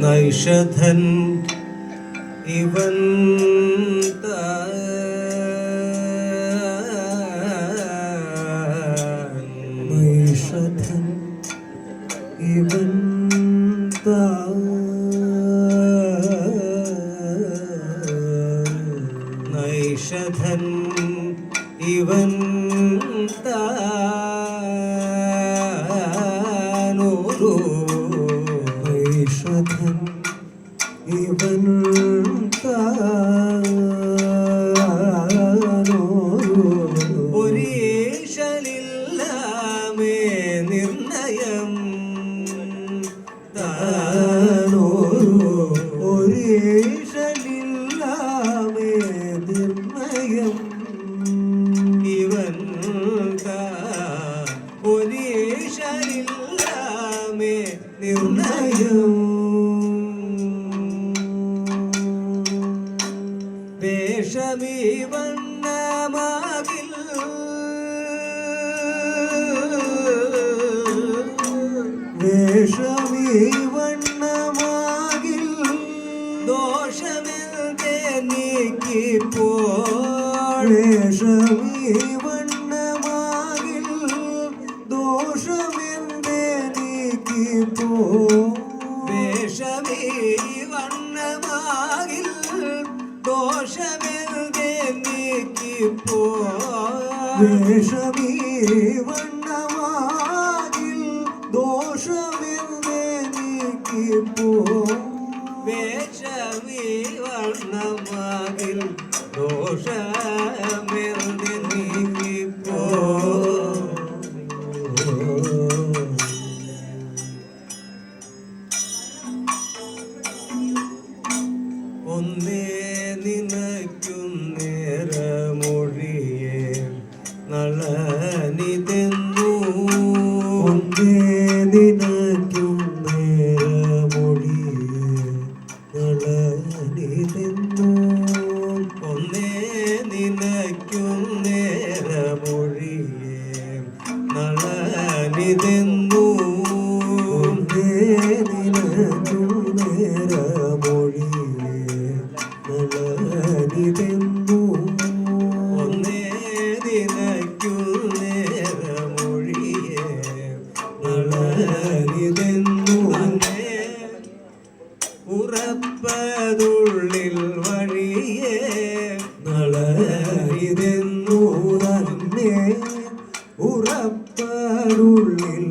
നൈഷധൻ ഇവൻ നൈഷധൻ ഇവൻ നൈഷധൻ ഇവൻ താനോരോ ഇവൻ ഒരീശലില്ലാമേ നിർണയം താനോ? ഒരീശലില്ലാമേ നിർണയം ഇവൻ ഒരീശലില്ലാമേ നിർണയം വേഷമീ വണ്ണമാകിൽ. വേഷമീ വണ്ണമാകിൽ. ദോഷമെന്തേ വേഷമീ വണ്ണമാകിൽ. ദോഷമെന്തേ വേഷമീ വേഷമീ വണ്ണമാകിൽ ദോഷമെന്തേ വേഷമീ വണ്ണമാകിൽ ദോഷമെന്തേ ഒന്നേ നിനയ്ക്കുന്നേരമൊഴിയെ ഒന്നേ നിനയ്ക്കുന്നേരമൊഴിയെ നളനിതെന്നു ഒന്നേ നിനയ്ക്കുന്നേരമൊഴിയെ നളനിതെന്നു അന്നേ ഉറപ്പതുള്ളിൽ വഴിയേ നളരിതെന്നു തന്നെ ഉറപ്പതുള്ളിൽ